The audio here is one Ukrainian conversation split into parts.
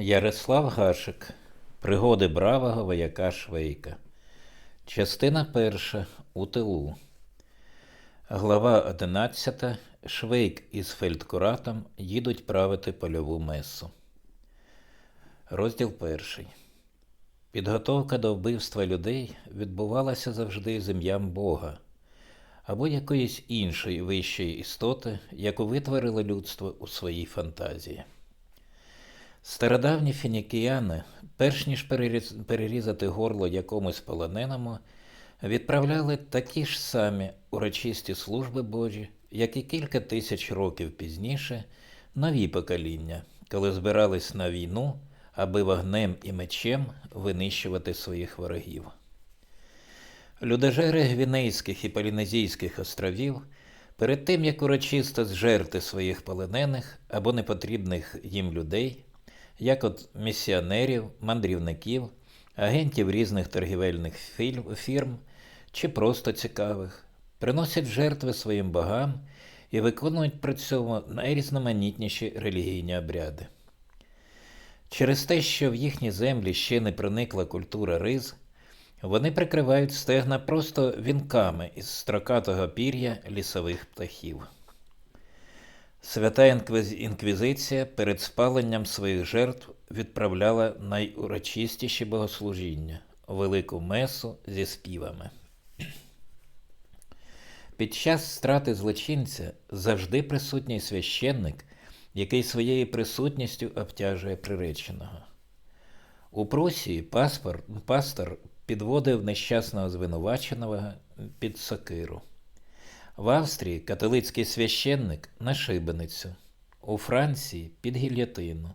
Ярослав Гашик. Пригоди бравого вояка Швейка. Частина перша. У тилу. Глава 11. Швейк із фельдкуратом їдуть правити польову месу. Розділ перший. Підготовка до вбивства людей відбувалася завжди з ім'ям Бога або якоїсь іншої вищої істоти, яку витворило людство у своїй фантазії. Стародавні фінікіяни, перш ніж перерізати горло якомусь полоненому, відправляли такі ж самі урочисті служби Божі, як і кілька тисяч років пізніше нові покоління, коли збирались на війну, аби вогнем і мечем винищувати своїх ворогів. Людожери Гвінейських і Полінезійських островів перед тим, як урочисто зжерти своїх полонених або непотрібних їм людей, як от місіонерів, мандрівників, агентів різних торгівельних фірм чи просто цікавих, приносять жертви своїм богам і виконують при цьому найрізноманітніші релігійні обряди. Через те, що в їхні землі ще не проникла культура риз, вони прикривають стегна просто вінками із строкатого пір'я лісових птахів. Свята інквізиція перед спаленням своїх жертв відправляла найурочистіші богослужіння велику месу зі співами. Під час страти злочинця завжди присутній священник, який своєю присутністю обтяжує приреченого. У Прусії паспор, пастор підводив нещасного звинуваченого під сокиру. В Австрії католицький священник на шибеницю, у Франції під гільйотину,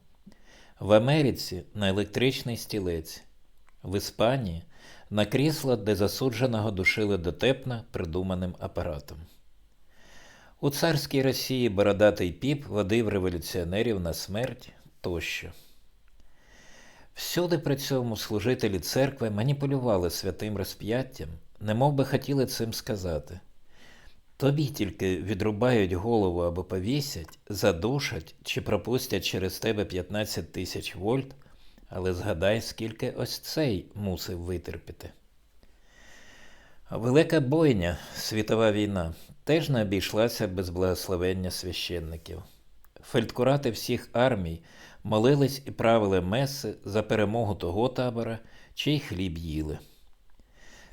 в Америці на електричний стілець, в Іспанії на крісло, де засудженого душили дотепно придуманим апаратом. У царській Росії бородатий піп водив революціонерів на смерть тощо. Всюди при цьому служителі церкви маніпулювали святим розп'яттям, немов би хотіли цим сказати. Тобі тільки відрубають голову або повісять, задушать чи пропустять через тебе 15 тисяч вольт, але згадай, скільки ось цей мусив витерпіти. Велика бойня, світова війна, теж не обійшлася без благословення священників. Фельдкурати всіх армій молились і правили меси за перемогу того табора, чий хліб їли.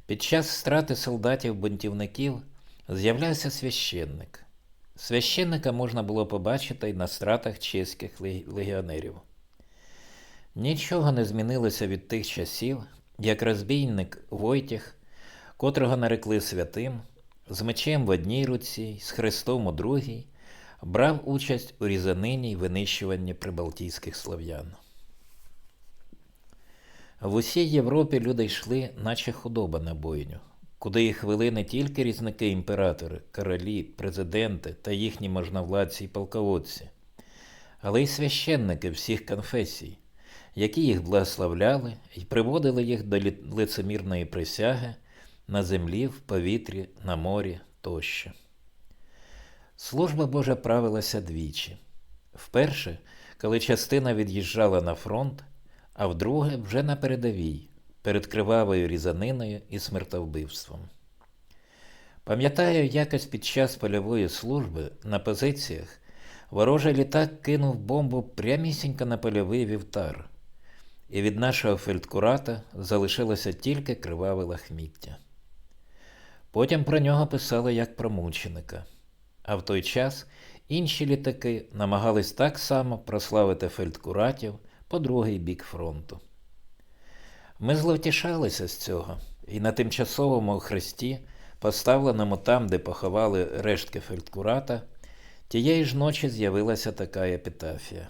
Під час страти солдатів-бунтівників з'являвся священник. Священника можна було побачити й на стратах чеських легіонерів. Нічого не змінилося від тих часів, як розбійник Войтіх, котрого нарекли святим, з мечем в одній руці, з хрестом у другій, брав участь у різанині й винищуванні прибалтійських слов'ян. В усій Європі люди йшли, наче худоба на бойню, куди їх вели не тільки різники імператори, королі, президенти та їхні можновладці й полководці, але й священники всіх конфесій, які їх благословляли і приводили їх до лицемірної присяги на землі, в повітрі, на морі тощо. Служба Божа правилася двічі. Вперше, коли частина від'їжджала на фронт, а вдруге вже на передовій, перед кривавою різаниною і смертовбивством. Пам'ятаю, якось під час польової служби на позиціях ворожий літак кинув бомбу прямісінько на польовий вівтар, і від нашого фельдкурата залишилося тільки криваве лахміття. Потім про нього писали як про мученика. А в той час інші літаки намагались так само прославити фельдкуратів по другий бік фронту. Ми зловтішалися з цього, і на тимчасовому хресті, поставленому там, де поховали рештки фельдкурата, тієї ж ночі з'явилася така епітафія.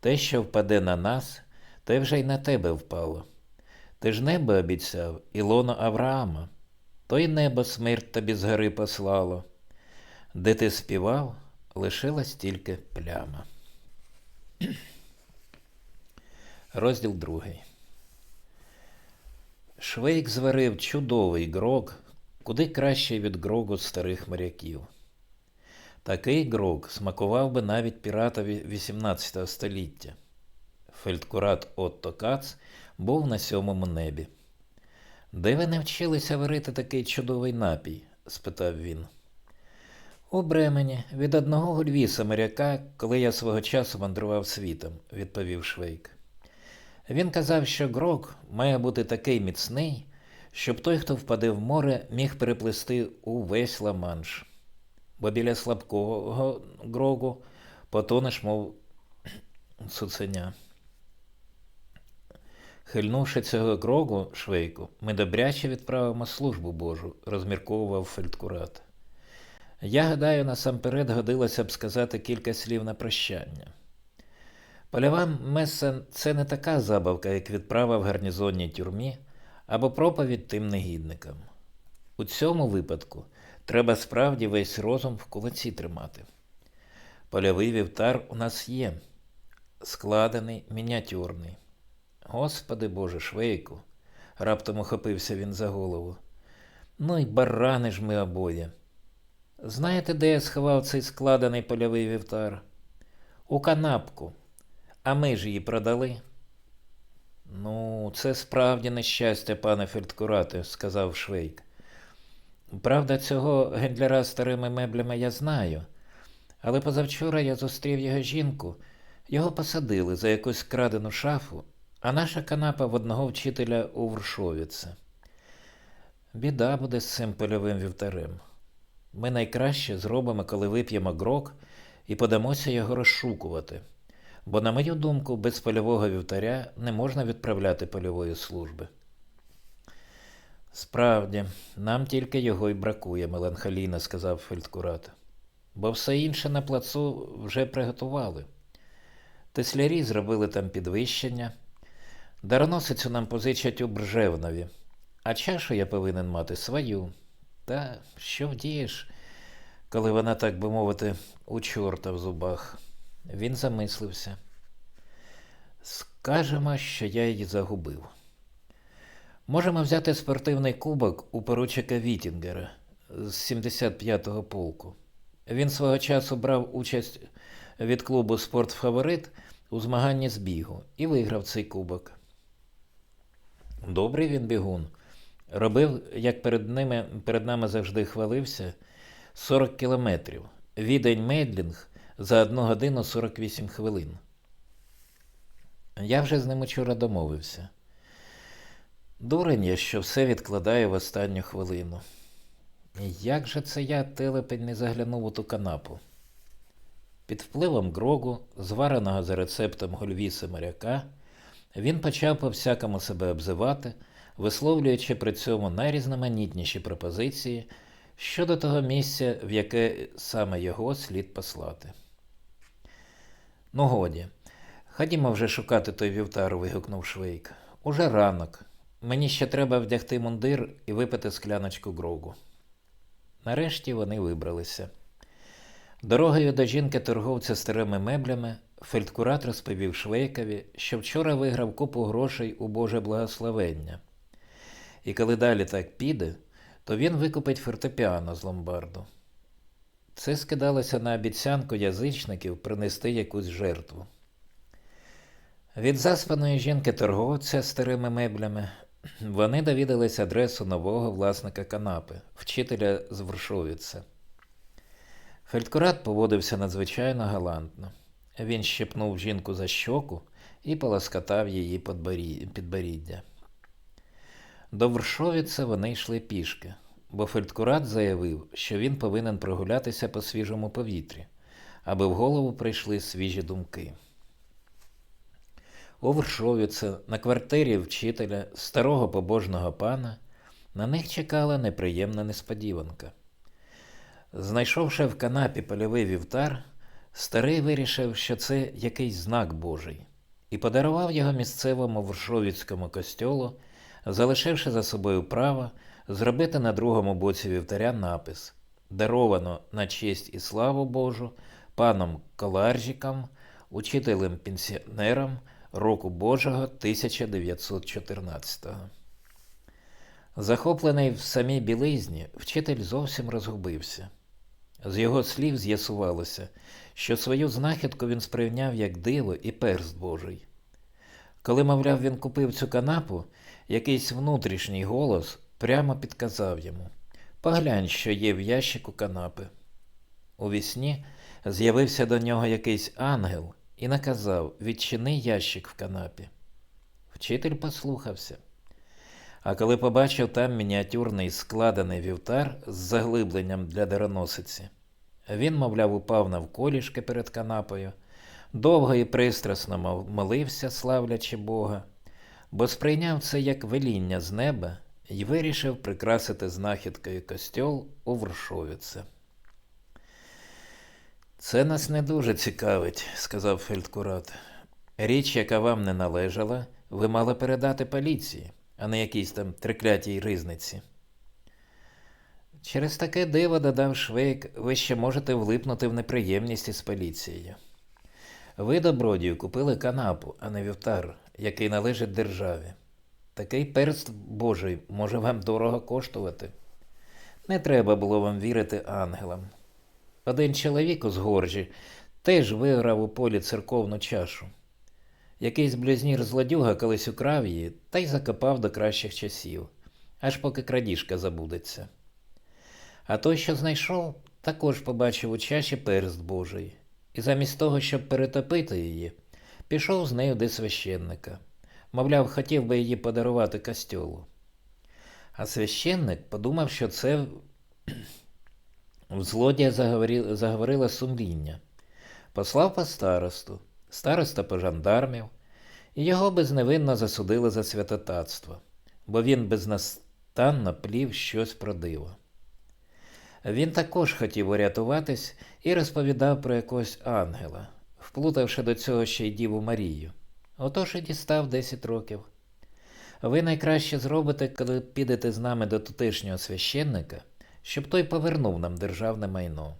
Те, що впаде на нас, те вже й на тебе впало. Ти ж небо обіцяв, Ілоно Авраама, то й небо смерть тобі з гори послало. Де ти співав, лишилась тільки пляма. Розділ другий. Швейк зварив чудовий грог, куди кращий від грогу старих моряків. Такий грог смакував би навіть піратові XVIII століття. фельдкурат Отто Кац, був на сьомому небі. Де ви навчилися варити такий чудовий напій? спитав він. У Бремені від одного гульвіса моряка, коли я свого часу мандрував світом, відповів Швейк. Він казав, що грок має бути такий міцний, щоб той, хто впаде в море, міг переплисти увесь Ла-Манш. Бо біля слабкого грогу потонеш, мов цуценя. Хильнувши цього грогу, швейку, ми добряче відправимо службу Божу, розмірковував фельдкурат. Я гадаю, насамперед годилося б сказати кілька слів на прощання. Польова меса це не така забавка, як відправа в гарнізонній тюрмі або проповідь тим негідникам. У цьому випадку треба справді весь розум в кулаці тримати. Польовий вівтар у нас є, складений, мініатюрний. Господи Боже, швейку, раптом ухопився він за голову. Ну й барани ж ми обоє. Знаєте, де я сховав цей складений польовий вівтар? У канапку. А ми ж її продали. Ну, це справді нещастя, пане фельдкурате, сказав Швейк. Правда, цього гендляра старими меблями я знаю, але позавчора я зустрів його жінку, його посадили за якусь крадену шафу, а наша канапа в одного вчителя у Вршовіце. Біда буде з цим польовим вівтарем. Ми найкраще зробимо, коли вип'ємо грок і подамося його розшукувати. Бо, на мою думку, без польового вівтаря не можна відправляти польової служби. Справді, нам тільки його й бракує, меланхолійно сказав фельдкурат. Бо все інше на плацу вже приготували. Теслярі зробили там підвищення, дароносицю нам позичать у Бржевнові, а чашу я повинен мати свою. Та що вдієш, коли вона, так би мовити, у чорта в зубах? Він замислився. Скажемо, що я її загубив. Можемо взяти спортивний кубок у поручика Вітінгера з 75-го полку. Він свого часу брав участь від клубу Спортфаворит у змаганні з бігу і виграв цей кубок. Добрий він бігун. Робив, як перед, ними, перед нами завжди хвалився, 40 кілометрів. Відень Медлінг за 1 годину 48 хвилин. Я вже з ним учора домовився. Дурень я, що все відкладаю в останню хвилину. Як же це я, телепень, не заглянув у ту канапу? Під впливом грогу, звареного за рецептом гольвіса моряка, він почав по всякому себе обзивати, висловлюючи при цьому найрізноманітніші пропозиції щодо того місця, в яке саме його слід послати. Ну, годі, ходімо вже шукати той вівтар, вигукнув Швейк. Уже ранок. Мені ще треба вдягти мундир і випити скляночку грогу. Нарешті вони вибралися. Дорогою до жінки торговця старими меблями фельдкурат розповів Швейкові, що вчора виграв купу грошей у Боже благословення. І коли далі так піде, то він викупить фортепіано з ломбарду. Це скидалося на обіцянку язичників принести якусь жертву. Від заспаної жінки торговця старими меблями вони довідались адресу нового власника канапи, вчителя з Вршовіця. Фельдкурат поводився надзвичайно галантно. Він щепнув жінку за щоку і полоскотав її підборіддя. До Вршовіця вони йшли пішки, бо фельдкурат заявив, що він повинен прогулятися по свіжому повітрі, аби в голову прийшли свіжі думки. У Вршовіце, на квартирі вчителя, старого побожного пана, на них чекала неприємна несподіванка. Знайшовши в канапі польовий вівтар, старий вирішив, що це якийсь знак Божий, і подарував його місцевому Вршовіцькому костьолу, залишивши за собою право зробити на другому боці вівтаря напис Даровано на честь і славу Божу паном Коларжикам, учителем пенсіонерам року Божого 1914. Захоплений в самій білизні, вчитель зовсім розгубився. З його слів з'ясувалося, що свою знахідку він сприйняв як диво і перст Божий. Коли, мовляв, він купив цю канапу, якийсь внутрішній голос прямо підказав йому Поглянь, що є в ящику канапи. У вісні з'явився до нього якийсь ангел і наказав відчини ящик в канапі. Вчитель послухався. А коли побачив там мініатюрний складений вівтар з заглибленням для дароносиці, він, мовляв, упав навколішки перед канапою, довго і пристрасно молився, славлячи Бога, бо сприйняв це як веління з неба і вирішив прикрасити знахідкою костьол у Варшовіце. Це нас не дуже цікавить, сказав фельдкурат. Річ, яка вам не належала, ви мали передати поліції, а не якійсь там триклятій ризниці. Через таке диво, додав Швейк, ви ще можете влипнути в неприємність із поліцією. Ви, добродію, купили канапу, а не вівтар, який належить державі. Такий перст Божий може вам дорого коштувати. Не треба було вам вірити ангелам. Один чоловік у згоржі теж виграв у полі церковну чашу. Якийсь блюзнір злодюга колись украв її та й закопав до кращих часів, аж поки крадіжка забудеться. А той, що знайшов, також побачив у чаші перст Божий, і замість того, щоб перетопити її, пішов з нею до священника. Мовляв, хотів би її подарувати костьолу. А священник подумав, що це в злодія заговорило сумління. Послав по старосту, староста по жандармів, і його безневинно засудили за святотатство, бо він безнастанно плів щось про диво. Він також хотів урятуватись і розповідав про якогось ангела, вплутавши до цього ще й Діву Марію. Отож і дістав 10 років. Ви найкраще зробите, коли підете з нами до тутешнього священника, щоб той повернув нам державне майно.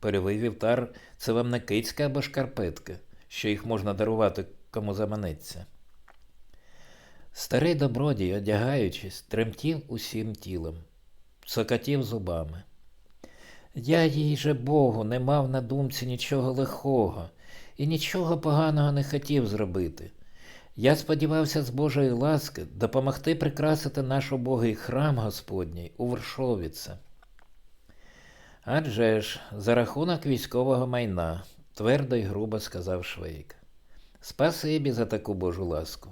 Польовий вівтар це вам не кицька або шкарпетка, що їх можна дарувати кому заманеться. Старий добродій, одягаючись, тремтів усім тілом, цокотів зубами. Я їй же Богу не мав на думці нічого лихого і нічого поганого не хотів зробити. Я сподівався з Божої ласки допомогти прикрасити наш убогий храм Господній у Вершовіце. Адже ж, за рахунок військового майна, твердо й грубо сказав Швейк. Спасибі за таку Божу ласку.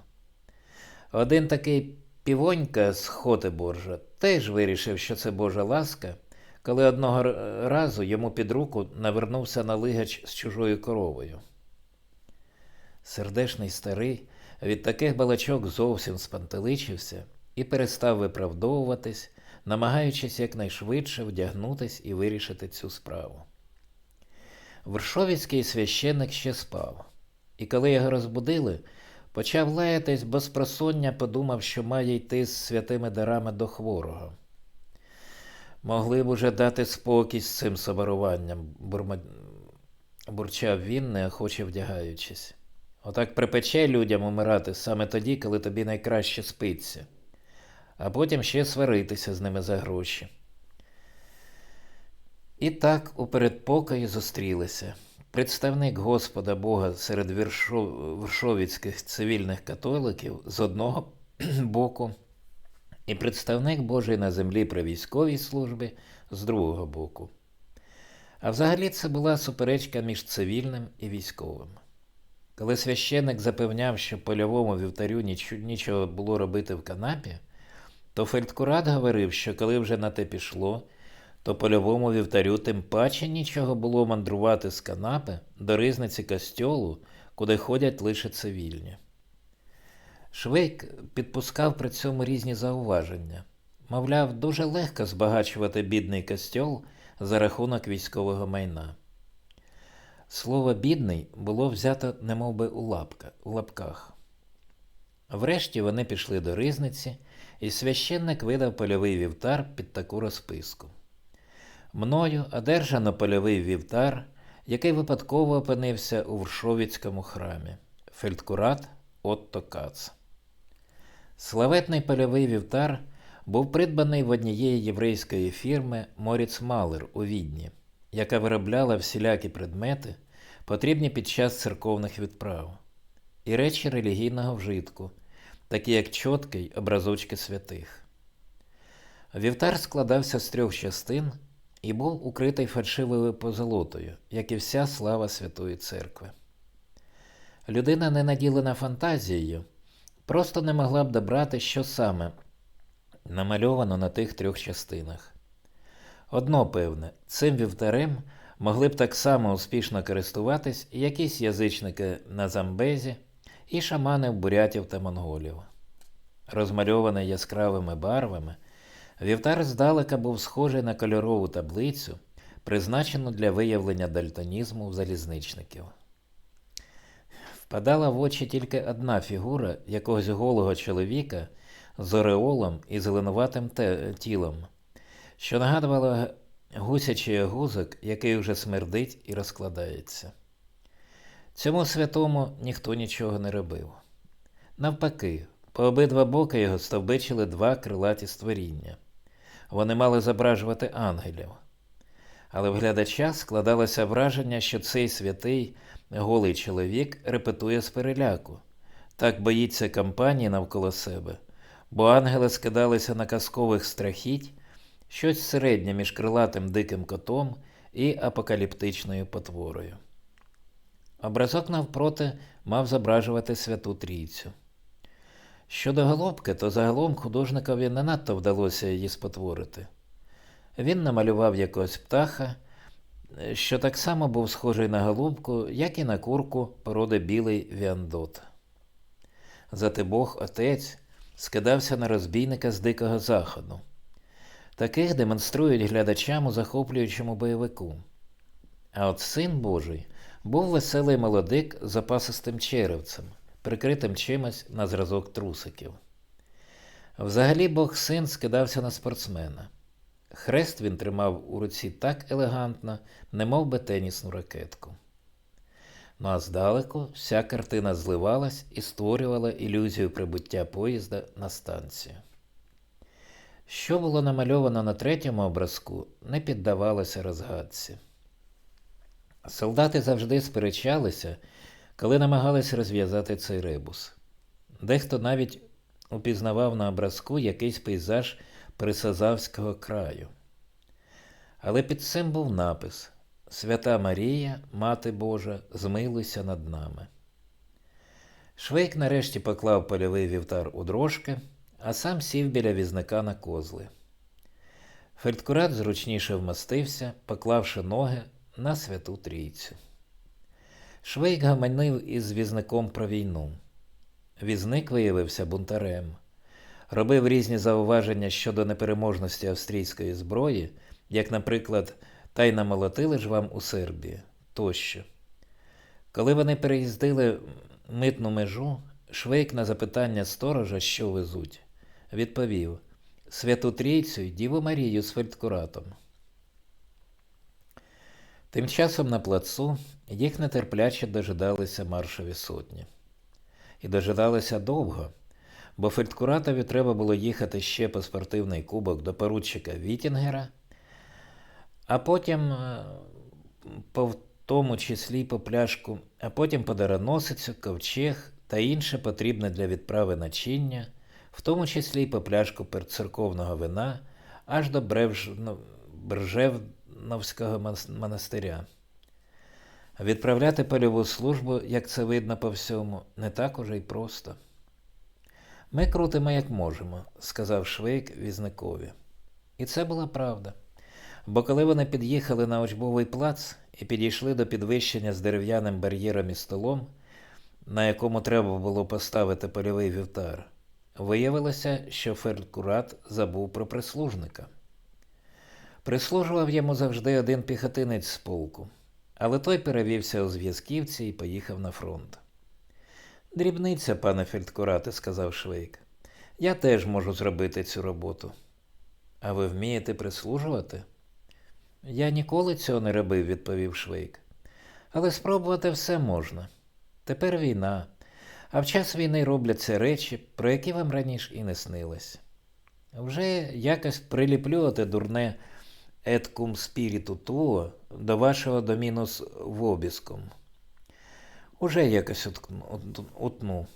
Один такий півонька з хоти Боржа теж вирішив, що це Божа ласка, коли одного разу йому під руку навернувся налигач з чужою коровою. Сердешний старий від таких балачок зовсім спантеличився і перестав виправдовуватись, намагаючись якнайшвидше вдягнутись і вирішити цю справу. Вершовіцький священник ще спав, і коли його розбудили, почав лаятись, бо з просоння подумав, що має йти з святими дарами до хворого. Могли б уже дати спокій з цим соборуванням, бурма... бурчав він, неохоче вдягаючись. Отак припече людям умирати саме тоді, коли тобі найкраще спиться, а потім ще сваритися з ними за гроші. І так у передпокої зустрілися представник Господа Бога серед віршовіцьких цивільних католиків з одного боку, і представник Божий на землі при військовій службі з другого боку. А взагалі це була суперечка між цивільним і військовим. Коли священник запевняв, що польовому вівтарю ніч- нічого було робити в канапі, то фельдкурат говорив, що коли вже на те пішло, то польовому вівтарю тим паче нічого було мандрувати з канапи до ризниці костьолу, куди ходять лише цивільні. Швейк підпускав при цьому різні зауваження. Мовляв, дуже легко збагачувати бідний костьол за рахунок військового майна. Слово бідний було взято немовби у, лапка, у лапках. Врешті вони пішли до ризниці, і священник видав польовий вівтар під таку розписку. Мною одержано польовий вівтар, який випадково опинився у Вршовіцькому храмі. Фельдкурат Отто Кац. Славетний польовий вівтар був придбаний в однієї єврейської фірми Моріц Малер у Відні, яка виробляла всілякі предмети, потрібні під час церковних відправ. і речі релігійного вжитку, такі як чотки й образочки святих. Вівтар складався з трьох частин і був укритий фальшивою позолотою, як і вся слава Святої Церкви. Людина, не наділена фантазією, просто не могла б добрати, що саме намальовано на тих трьох частинах. Одно певне, цим вівтарем могли б так само успішно користуватись якісь язичники на Замбезі і шамани бурятів та монголів. Розмальований яскравими барвами, вівтар здалека був схожий на кольорову таблицю, призначену для виявлення дальтонізму в залізничників. Впадала в очі тільки одна фігура якогось голого чоловіка з ореолом і зеленуватим тілом, що нагадувала гусячий гузок, який вже смердить і розкладається. Цьому святому ніхто нічого не робив. Навпаки, по обидва боки його стовбичили два крилаті створіння. Вони мали зображувати ангелів. Але в глядача складалося враження, що цей святий голий чоловік репетує з переляку, так боїться компанії навколо себе, бо ангели скидалися на казкових страхіть, щось середнє між крилатим диким котом і апокаліптичною потворою. Образок навпроти мав зображувати святу трійцю. Щодо голубки, то загалом художникові не надто вдалося її спотворити. Він намалював якогось птаха, що так само був схожий на голубку, як і на курку породи білий віандот. Зате Бог Отець скидався на розбійника з Дикого Заходу. Таких демонструють глядачам у захоплюючому бойовику. А от син Божий був веселий молодик з запасистим черевцем, прикритим чимось на зразок трусиків. Взагалі Бог син скидався на спортсмена. Хрест він тримав у руці так елегантно, немов би тенісну ракетку. Ну а здалеку вся картина зливалась і створювала ілюзію прибуття поїзда на станцію. Що було намальовано на третьому образку, не піддавалося розгадці. Солдати завжди сперечалися, коли намагалися розв'язати цей ребус. Дехто навіть упізнавав на образку якийсь пейзаж Присазавського краю. Але під цим був напис Свята Марія, Мати Божа, змилуйся над нами. Швейк нарешті поклав польовий вівтар у дрожки, а сам сів біля візника на козли. Фельдкурат зручніше вмостився, поклавши ноги на святу трійцю. Швейк гаманив із візником про війну. Візник виявився бунтарем, робив різні зауваження щодо непереможності австрійської зброї, як, наприклад, та й намолотили ж вам у Сербії тощо. Коли вони переїздили митну межу, Швейк на запитання сторожа, що везуть, відповів Святу Трійцю й Діву Марію з фельдкуратом. Тим часом на плацу їх нетерпляче дожидалися маршові сотні. І дожидалися довго, бо фельдкуратові треба було їхати ще по спортивний кубок до поручика Вітінгера, а потім, е, по в тому числі по пляшку, а потім по дароносицю, ковчег та інше потрібне для відправи начиння, в тому числі й по пляшку перцерковного вина аж до Бржевновського монастиря. Відправляти польову службу, як це видно по всьому, не так уже й просто. Ми крутимо, як можемо, сказав Швейк візникові. І це була правда. Бо коли вони під'їхали на учбовий плац і підійшли до підвищення з дерев'яним бар'єром і столом, на якому треба було поставити польовий вівтар, виявилося, що фельдкурат забув про прислужника. Прислужував йому завжди один піхотинець з полку, але той перевівся у зв'язківці і поїхав на фронт. Дрібниця, пане фельдкурате, сказав Швейк. Я теж можу зробити цю роботу. А ви вмієте прислужувати? Я ніколи цього не робив, відповів Швейк. Але спробувати все можна. Тепер війна, а в час війни робляться речі, про які вам раніше і не снилось. Вже якось приліплю оте дурне cum spiritu tuo до вашого домінус вобіском. Уже якось утну.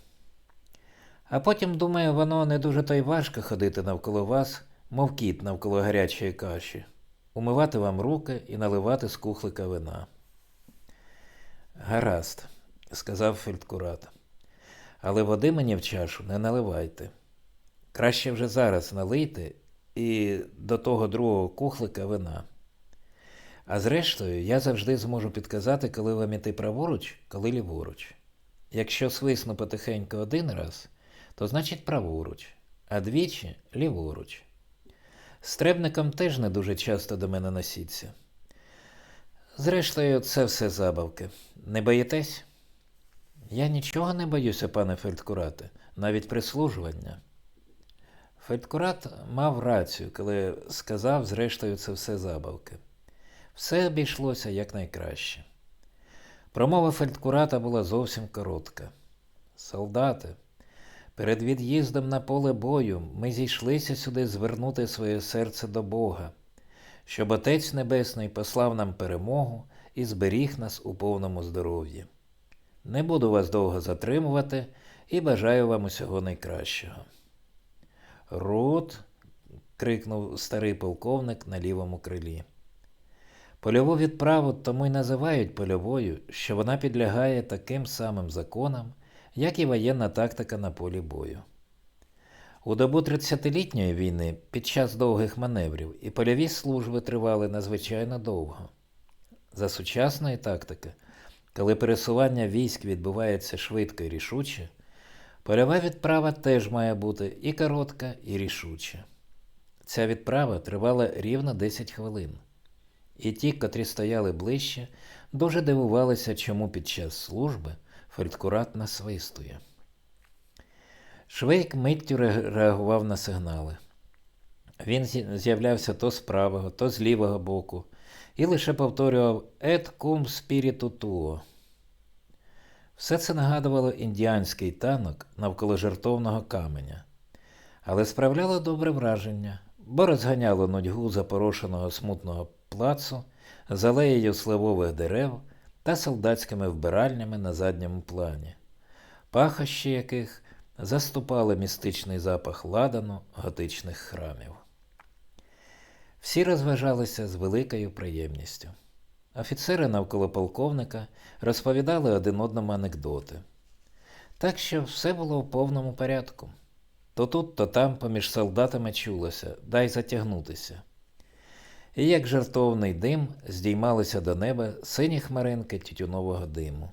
А потім, думаю, воно не дуже то й важко ходити навколо вас, мов кіт навколо гарячої каші, умивати вам руки і наливати з кухлика вина. Гаразд, сказав фельдкурат. Але води мені в чашу не наливайте. Краще вже зараз налийте і до того другого кухлика вина. А зрештою, я завжди зможу підказати, коли вам іти праворуч, коли ліворуч. Якщо свисну потихеньку один раз, то значить праворуч, а двічі ліворуч. Стребником теж не дуже часто до мене носіться. Зрештою, це все забавки. Не боїтесь? Я нічого не боюся, пане фельдкурате, навіть прислужування. Фельдкурат мав рацію, коли сказав, зрештою, це все забавки. Все обійшлося якнайкраще. Промова фельдкурата була зовсім коротка. Солдати, перед від'їздом на поле бою ми зійшлися сюди звернути своє серце до Бога, щоб Отець Небесний послав нам перемогу і зберіг нас у повному здоров'ї. Не буду вас довго затримувати і бажаю вам усього найкращого. Рот. крикнув старий полковник на лівому крилі. Польову відправу тому й називають польовою, що вона підлягає таким самим законам, як і воєнна тактика на полі бою. У добу 30-літньої війни під час довгих маневрів і польові служби тривали надзвичайно довго. За сучасної тактики, коли пересування військ відбувається швидко і рішуче, польова відправа теж має бути і коротка, і рішуча. Ця відправа тривала рівно 10 хвилин. І ті, котрі стояли ближче, дуже дивувалися, чому під час служби фельдкурат насвистує. Швейк миттю реагував на сигнали. Він з'являвся то з правого, то з лівого боку, і лише повторював «Et cum spiritu tuo». Все це нагадувало індіанський танок навколо жертовного каменя, але справляло добре враження, бо розганяло нудьгу запорошеного смутного плацу з алеєю сливових дерев та солдатськими вбиральнями на задньому плані, пахощі яких заступали містичний запах ладану готичних храмів. Всі розважалися з великою приємністю. Офіцери навколо полковника розповідали один одному анекдоти. Так що все було в повному порядку. То тут, то там поміж солдатами чулося дай затягнутися. І як жартовний дим здіймалися до неба сині хмаринки тютюнового диму.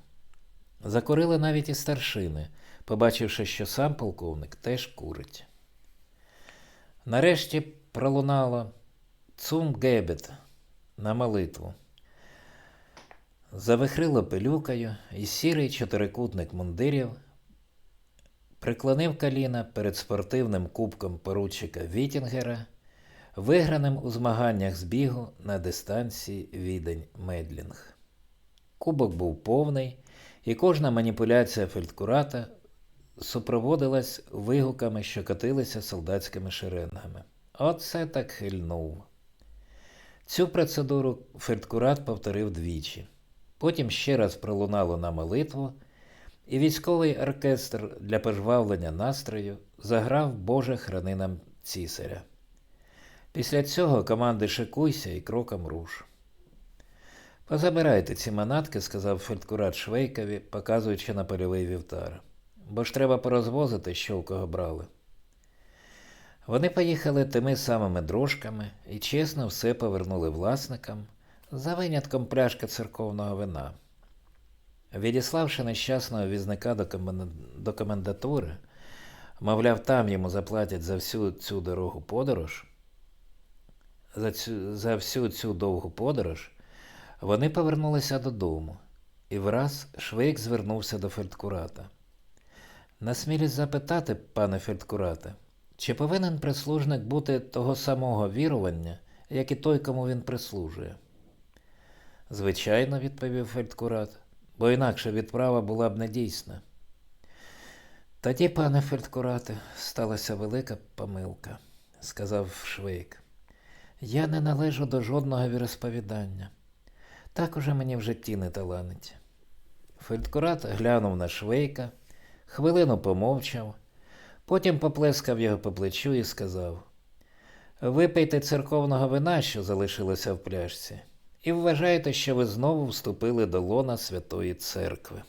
Закурили навіть і старшини, побачивши, що сам полковник теж курить. Нарешті пролунало цум гебет на молитву. Завихрило пилюкою, і сірий чотирикутник мундирів приклонив коліна перед спортивним кубком поручика Вітінгера, виграним у змаганнях з бігу на дистанції відень Медлінг. Кубок був повний, і кожна маніпуляція фельдкурата супроводилась вигуками, що катилися солдатськими шеренгами. Оце так хильнув. Цю процедуру фельдкурат повторив двічі. Потім ще раз пролунало на молитву, і військовий оркестр для пожвавлення настрою заграв Боже храни нам цісаря. Після цього команди шикуйся і кроком руш. Позабирайте ці манатки, сказав фельдкурат Швейкові, показуючи на польовий вівтар, бо ж треба порозвозити, що у кого брали. Вони поїхали тими самими дрожками і чесно все повернули власникам, за винятком пляшки церковного вина. Відіславши нещасного візника до, комен... до комендатури, мовляв, там йому заплатять за всю цю дорогу подорож, за, цю... за всю цю довгу подорож, вони повернулися додому, і враз Швейк звернувся до фельдкурата. Насмілість запитати, пане фельдкурате, чи повинен прислужник бути того самого вірування, як і той, кому він прислужує? Звичайно, відповів фельдкурат, бо інакше відправа була б недійсна. Тоді, пане фельдкурате, сталася велика помилка, сказав Швейк. Я не належу до жодного віросповідання. Так уже мені в житті не таланить. Фельдкурат глянув на Швейка, хвилину помовчав, потім поплескав його по плечу і сказав: Випийте церковного вина, що залишилося в пляшці, і вважаєте, що ви знову вступили до лона Святої Церкви.